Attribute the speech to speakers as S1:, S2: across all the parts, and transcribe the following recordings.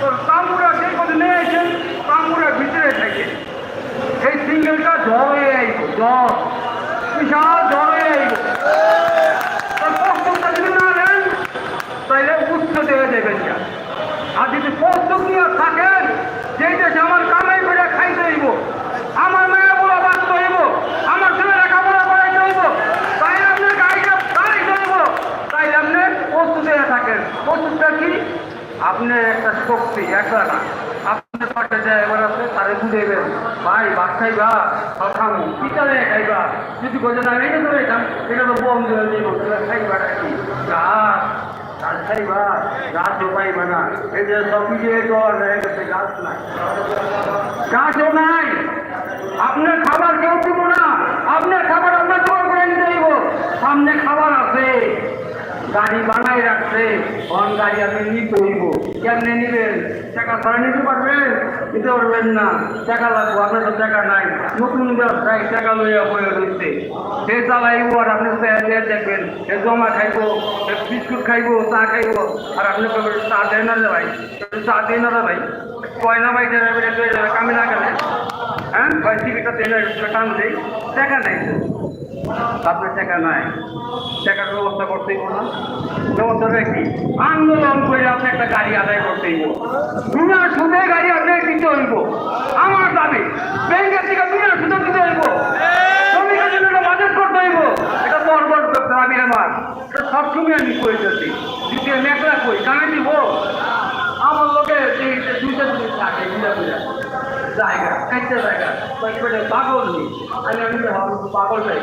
S1: তো তাম্বুরা সেই পথে নিয়ে আসেন তাম্বুরা ভিতরে থাকে। এই সিঙ্গেলটা জ্বর হয়ে আইব, জ্বর। বিশাল জ্বর হয়ে আইব। তার প্রস্তুতটা যদি না নেন, তাইলে উচ্চ দেওয়া যাবেন আর যদি প্রস্তুত নিয়ে থাকেন, যেই দেশে আমার কামাই করে খাইতে হইব, আমার মেয়ে বলা বাঁচতে হইব, আমার ছেলে লেখাপড়া করাইতে হইব তাই আপনার গাড়িটা গাড়িতে হইব। তাই আপনি প্রস্তুত থাকেন। প্রস্তুতটা কি? আপনার একটা শক্তি, একটা না। আপনার পাশে যা এবার আছে, তারে বুঝাইবেন ভাই ভাত খাইবা ভাত খামু। কি চালে খাইবা। যদি গজে না, এটা তো খাম এটা তো বম খাইবা কি? গাছ গাছ খাইবা গাছ পাইবা না। এই যে সব কিছু গাছ নাই গাছও নাই আপনার খাবার কেউ দিব না আপনার খাবার আপনার জোর করে নিতে দিব সামনে খাবার আছে গাড়ি বানাই রাখছে। অন গাড়ি আপনি নিতে হইব কেমনে নিবেন? টাকা ছাড়া নিতে পারবেন? নিতে পারবেন না, টাকা লাগবো, আপনার তো টাকা নাই। নতুন ব্যবসায় টাকা লইয়া বয়ে রয়েছে সে চালাইব আর আপনি দেখবেন। সে জমা খাইবো বিস্কুট খাইবো, চা খাইবো। আর আপনি চা দেয় না রে ভাই। চা দেয় না রে ভাই। কয় না ভাই কামে না গেলে। হ্যাঁ? ভাই টিভিটা না টান দেই টাকা নাই। আপনার টাকা নাই। টাকার ব্যবস্থা করতেই না। ব্যবস্থাটা কি? আন্দোলন করে আপনি একটা গাড়ি আদায় করতেই বিনা সুদে গাড়ি আপনাকে দিতে হইব। আমার দাবি, ব্যাংকের থেকে বিনা সুদে দিতে হইব। শ্রমিকের জন্য একটা বাজেট করতে হইব। এটা বড় দাবি আমার। এটা সবসময় আমি করে দ্বিতীয় কই, কানে দিব? আমার লোকে দুইটা জিনিস থাকে বুঝা বুঝা জায়গা জায়গা। পাগল নেই। আমি আমি পাগল যাই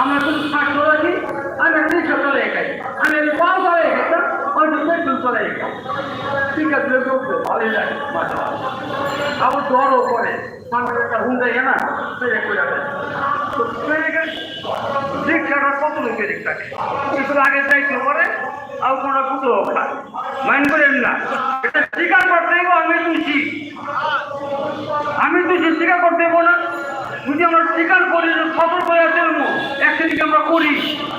S1: আমরা শুধু শাক করেছি আমি রিক্সা চলে একাই। ওই জন্য পেট্রোল চলে ঠিক আছে ভালোই লাগে আবার জ্বরও করে। সামনে একটা হুন যায় না সেটা করে যাবে কত লোকের রিক্সাকে একটু আগে যাইতে পারে, আর কোনো কুটো খায় মাইন করেন না। এটা স্বীকার করতে আমি দোষী। আমি দোষী, স্বীকার করতে না। যদি আমরা স্বীকার করি সতর্ক হয়ে চলবো একদিকে আমরা করি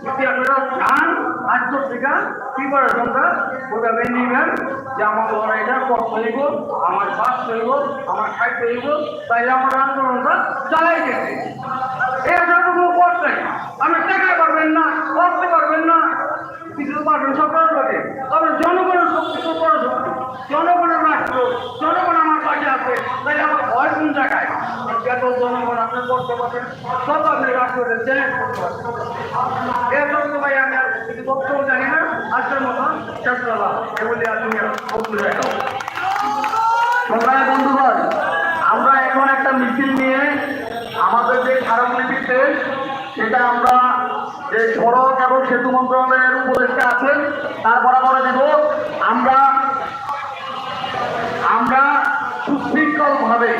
S1: যদি আপনারা চান আজ পত্রিকা কি করে তোমরা ওটা মেনে নেবেন যে আমার ঘরে এটা কষ্ট হইব আমার বাস হইব আমার খাইতে হইব তাইলে আমার আন্দোলনটা চালাই গেছে এটা কোনো পথ নাই আমি টেকাতে পারবেন না, করতে পারবেন না কিছু পারবেন সব করার লাগে তবে জনগণের শক্তি তো বড় শক্তি জনগণের রাষ্ট্র জনগণ আমার কাছে আছে তাই আমার ভয় কোন আপনি
S2: আমরা এখন একটা মিছিল নিয়ে আমাদের যে স্মারকলিপিতে সেটা আমরা যে সড়ক এবং সেতু মন্ত্রণালয়ের উপদেষ্টা আছেন, তার বরাবরে দেব। আমরা আমরা সুশৃঙ্খলভাবে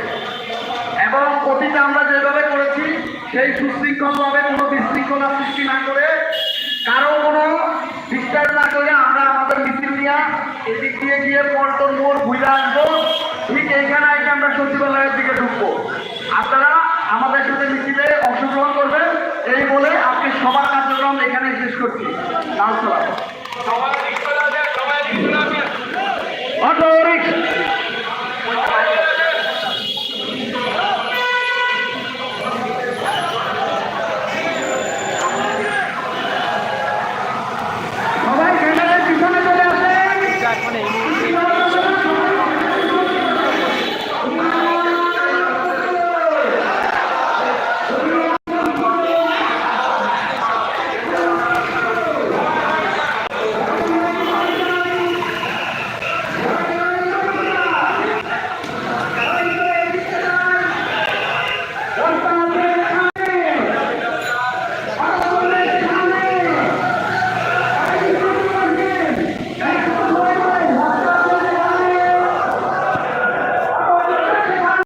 S2: সেই সুশৃঙ্খলভাবে কোনো বিশৃঙ্খলা সৃষ্টি না করে কারও কোনো ডিস্টার্ব না করে আমরা আমাদের মিছিল নিয়ে এদিক দিয়ে গিয়ে পল্টন মোড় ঘুরে আসব। ঠিক এইখানে এসে আমরা সচিবালয়ের দিকে ঢুকবো। আপনারা আমাদের সাথে মিছিলে অংশগ্রহণ করবেন এই বলে আজকে সবার কার্যক্রম এখানে শেষ করছি। লাল সালাম।
S1: অটো